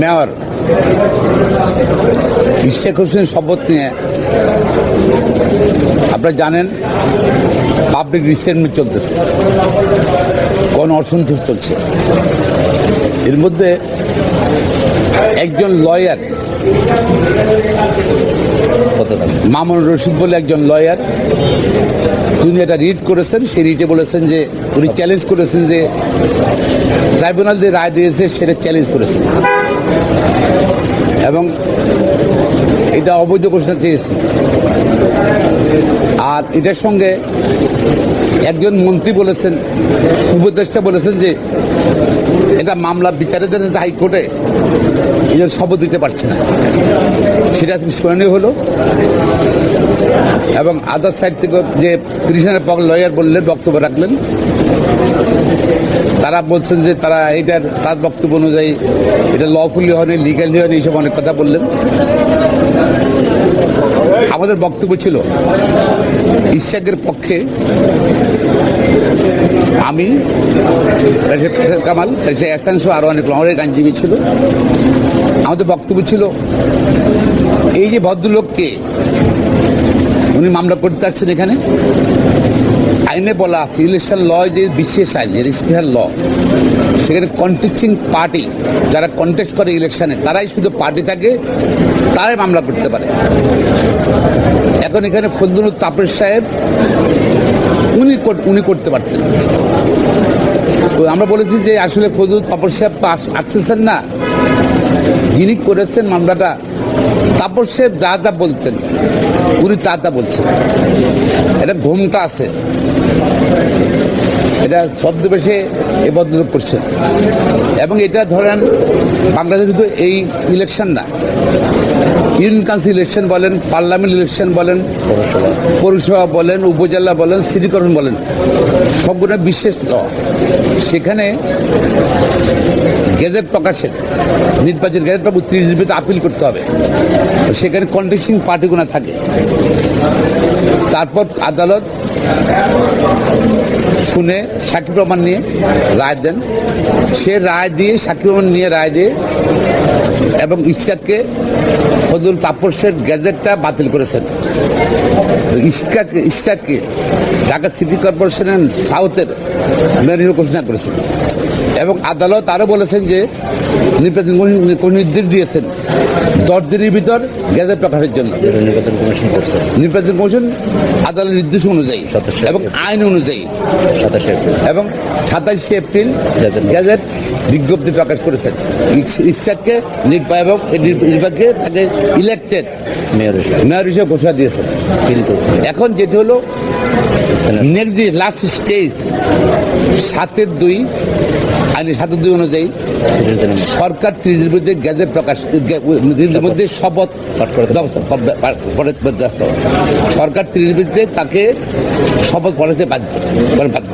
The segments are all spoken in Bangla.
মেয়র ইশেক হোসেন শপথ নিয়ে আপনারা জানেন পাবলিক রিসেন্টমেন্ট চলতেছে, কোন অসন্তোষ চলছে এর মধ্যে একজন লয়ার মামুন রশিদ বলে একজন লয়ার তিনি এটা রিড করেছেন, সেই রিটে বলেছেন যে, উনি চ্যালেঞ্জ করেছেন যে ট্রাইব্যুনাল যে রায় দিয়েছে, সেটা চ্যালেঞ্জ করেছেন। এবং এটা অবৈধ ঘোষণা চেয়েছে। আর এটার সঙ্গে একজন মন্ত্রী বলেছেন, উপদেষ্টা বলেছেন যে, এটা মামলা বিচারের জন্য নিজের শপথ দিতে পারছে না। সেটা আজকে শুনানি হলো এবং আদার সাইড থেকে যে পিটিশনের পক্ষ লয়ার বললেন, বক্তব্য রাখলেন, তারা বলছেন যে তারা এইটার তার বক্তব্য অনুযায়ী এটা লফুলি হয়নি লিগালি হয়নি, এইসব অনেক কথা বললেন। আমাদের বক্তব্য ছিল, ইশাকের পক্ষে আমি কামাল এসানসো আরও অনেক অনেক আইনজীবী ছিল। আমাদের বক্তব্য ছিল, এই যে ভদ্রলোককে উনি মামলা করতে আসছেন এখানে আইনে বলা আছে ইলেকশন ল যে বিশেষ আইন যে স্পেশাল ল সেখানে কন্টেস্টিং পার্টি যারা কন্টেস্ট করে ইলেকশনে তারাই শুধু পার্টি থাকে, তারাই মামলা করতে পারে। এখন এখানে ফজলুল তাপের সাহেব, উনি উনি করতে পারতেন। তো আমরা বলেছি যে আসলে ফজলুল তাপর সাহেব তো আসতেছেন না। যিনি করেছেন মামলাটা তাপর সাহেব যা যা বলতেন, উনি তা তা বলছেন। এটা ঘুমটা আছে। এটা ছদ্মবেশে এ বদলোক করছেন এবং এটা ধরেন বাংলাদেশে শুধু এই ইলেকশন না ইউনিয়ন কাউন্সিল ইলেকশন বলেন পার্লামেন্ট ইলেকশন বলেন পৌরসভা। বলেন উপজেলা বলেন সিটি কর্পোরেশন বলেন সবগুলো বিশেষ ল সেখানে গেজেট প্রকাশের নির্বাচন গেজেট প্রকাশ ত্রিশ দিন আপিল করতে হবে। সেখানে কন্টেস্টিং পার্টিগুলো থাকে। তারপর আদালত শুনে সাক্ষী প্রমাণ নিয়ে রায় দেন। সে রায় দিয়ে সাক্ষী প্রমাণ নিয়ে রায় দিয়ে এবং ইশাককে ফজল তাপসের গ্যাজেটটা বাতিল করেছেন। ইশাককে ইশাককে ঢাকা সিটি কর্পোরেশনের সাউথের মেয়র ঘোষণা করেছেন। এবং আদালত আরও বলেছেন যে নির্বাচন নির্দেশ দিয়েছেন দশ দিনের ভিতর গ্যাজেট প্রকাশের জন্য। নির্বাচন কমিশন করছে। নির্বাচন কমিশন আদালত নির্দেশ অনুযায়ী সাতাশে এবং আইন অনুযায়ী। সাতাশে এপ্রিল। এবং সাতাইশে এপ্রিল গেজেট। বিজ্ঞপ্তি প্রকাশ করেছেন। এবং এই নির্বাচকে তাকে ইলেক্টেড মেয়র হিসেবে। ঘোষণা দিয়েছেন। কিন্তু এখন যেটি হলো নেক্সট লাস্ট স্টেজ সাতের দুই আইনি সাতের দুই অনুযায়ী সরকার ত্রিদিনের মধ্যে গ্যাজেট প্রকাশ ত্রিদিনের মধ্যে শপথ। সরকার ত্রিদিনের মধ্যে তাকে শপথ পড়াতে বাধ্য করে বাধ্য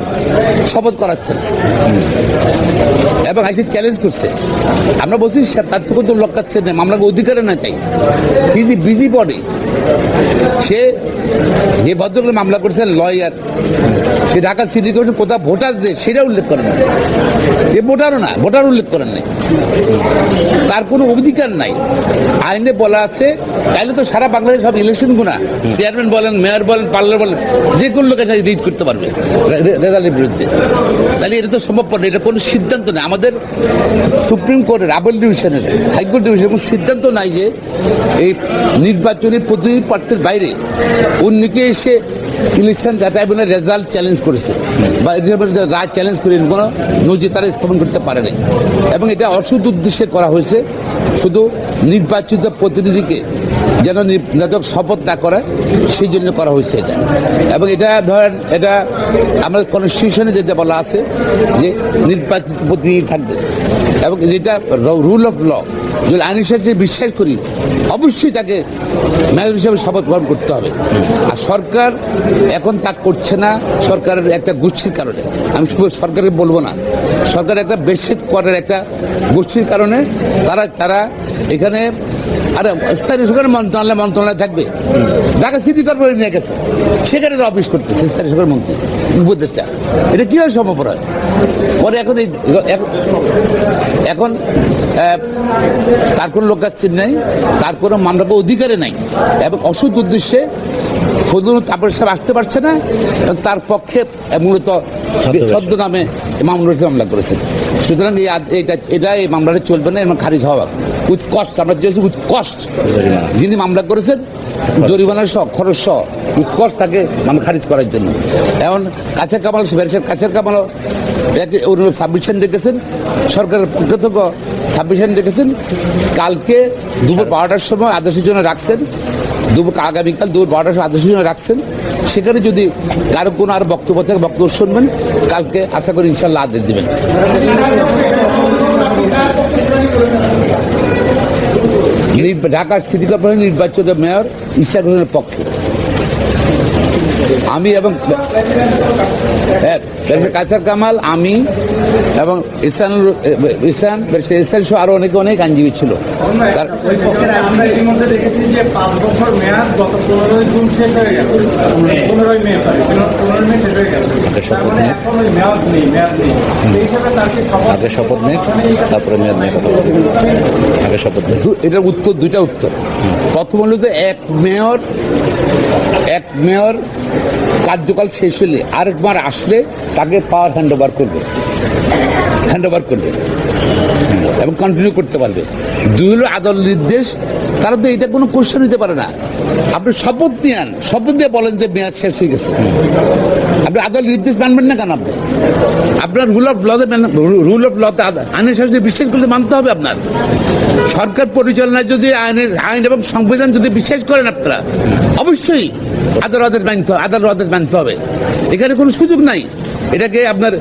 শপথ করাচ্ছেন এবং আইসি চ্যালেঞ্জ করছে। আমরা বলছি তার থেকে তো লক্কাচ্ছে না মামলাকে অধিকারে না চাই বিজি বিজি বডি সে যে ভদ্রগুলো মামলা করেছেন লয়ার, সে ঢাকা সিটি কমিশন কোথাও ভোটার যে, সেটা উল্লেখ করেন যে ভোটারও না, ভোটার উল্লেখ করেন নাই। তার কোনো অধিকার নাই। আইনে বলা আছে, তাইলে তো সারা বাংলাদেশ সব ইলেকশন গুণা। চেয়ারম্যান বলেন মেয়র বলেন পার্লার বলেন, যে কোনো লোক এটা রিড করতে পারবে রেজাল্টের বিরুদ্ধে। তাহলে এটা তো সম্ভব না, এটা কোনো সিদ্ধান্ত নেই। আমাদের সুপ্রিম কোর্টের আবেল ডিভিশনের, হাইকোর্ট ডিভিশনের কোনো সিদ্ধান্ত নাই যে এই নির্বাচনী প্রতিনিধি প্রার্থীর বাইরে অন্যকে এসে ইলেকশন ট্রাইব্যুনাল রেজাল্ট চ্যালেঞ্জ করেছে। বা রায় চ্যালেঞ্জ করে কোনো নজির তারা স্থাপন করতে পারে নাই। এবং এটা অশুদ্ধ উদ্দেশ্যে করা হয়েছে। শুধু নির্বাচিত প্রতিনিধিকে যেন নির্বাচক শপথ না করে, সেই জন্য করা হয়েছে এটা। এবং এটা ধরেন, এটা আমাদের কনস্টিটিউশনে যেটা বলা আছে যে নির্বাচিত প্রতিনিধি থাকবে। এবং যেটা রুল অফ ল যদি আইন হিসেবে বিশ্বাস করি, অবশ্যই তাকে মেয়র হিসেবে শপথ গ্রহণ করতে হবে। আর সরকার এখন তা করছে না, সরকারের একটা গোষ্ঠীর কারণে। আমি শুধু সরকারকে বলব না, সরকার একটা বেসিক করার একটা গোষ্ঠীর কারণে তারা তারা এখানে আর স্থানীয় সরকার মন্ত্রণালয় মন্ত্রণালয় থাকবে। ঢাকা সিটি কর্পোরেশন নিয়ে গেছে। সেখানে তো অফিস করতেছে স্থানীয় সরকার মন্ত্রী, উপদেষ্টা। এটা কীভাবে সম্ভব হয়? পরে এখন এই, এখন- তার কোনো লোক কাছে নেই তার কোনো মামলা অধিকারে নাই। এবং অসৎ উদ্দেশ্যে ফজলুল তাপর সাহেব আসতে পারছে না তার পক্ষে মূলত সদ্য নামে মামলাটি মামলা করেছেন সুতরাং এটা এটা এই মামলাটা চলবে না এবং খারিজ হওয়া উইথ কস্ট আমরা চেয়েছি উইথ কস্ট যিনি মামলা করেছেন জরিমানা সহ খরচ সহ কস্ট তাকে মানে খারিজ করার জন্য। এমন কাছের কামাল ব্যারিস্টার কাছের কামালও অনুরূপ সাবমিশন রেখেছেন। সরকারের পক্ষ থেকে সাবমিশন রেখেছেন। কালকে দুপুর বারোটার সময় আদেশের জন্য রাখছেন। দুপুর আগামীকাল দুপুর বারোটার সময় আদেশের জন্য রাখছেন। সেখানে যদি কারও কোনো আর বক্তব্য থাকে, বক্তব্য শুনবেন। কালকে আশা করি ইনশাল্লাহ আদেশ দেবেন। ঢাকার সিটি কর্পোরেশন নির্বাচিত মেয়র হোসেনের পক্ষে। আমি এবং হ্যাঁ, কাছার কামাল আমি এবং ইসান ইসান সহ আরও অনেকে অনেক আইনজীবী ছিল। আগে শপথ নেই তারপরে মেয়াদ নিয়ে কথা আগে শপথ এটার উত্তর দুইটা উত্তর। প্রথম হলো এক মেয়র এক মেয়র কার্যকাল শেষ হলে আরেকবার আসলে তাকে পাওয়ার হ্যান্ড ওভার করবে। হ্যান্ড ওভার করবে। এবং কন্টিনিউ করতে পারবে। দুই হলো আদল নির্দেশ। তারা তো এটা কোনো কোশ্চেন নিতে পারে না। আপনি শপথ নিয়ে আন শপথ দিয়ে বলেন যে মেয়াদ শেষ হয়ে গেছে। আপনি আদালত নির্দেশ মানবেন না কেন আপনি? আপনার রুল অফ লতে রুল অফ লতে আইনের শাসনে বিশ্বাস করতে মানতে হবে আপনার। সরকার পরিচালনায় যদি আইনের আইন এবং সংবিধান যদি বিশ্বাস করেন আপনারা, অবশ্যই আদালতের মানতে হবে আদালতের মানতে হবে। এখানে কোনো সুযোগ নাই। এটাকে আপনার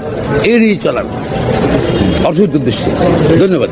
এড়িয়ে চলার অসুখ উদ্দেশ্যে ধন্যবাদ।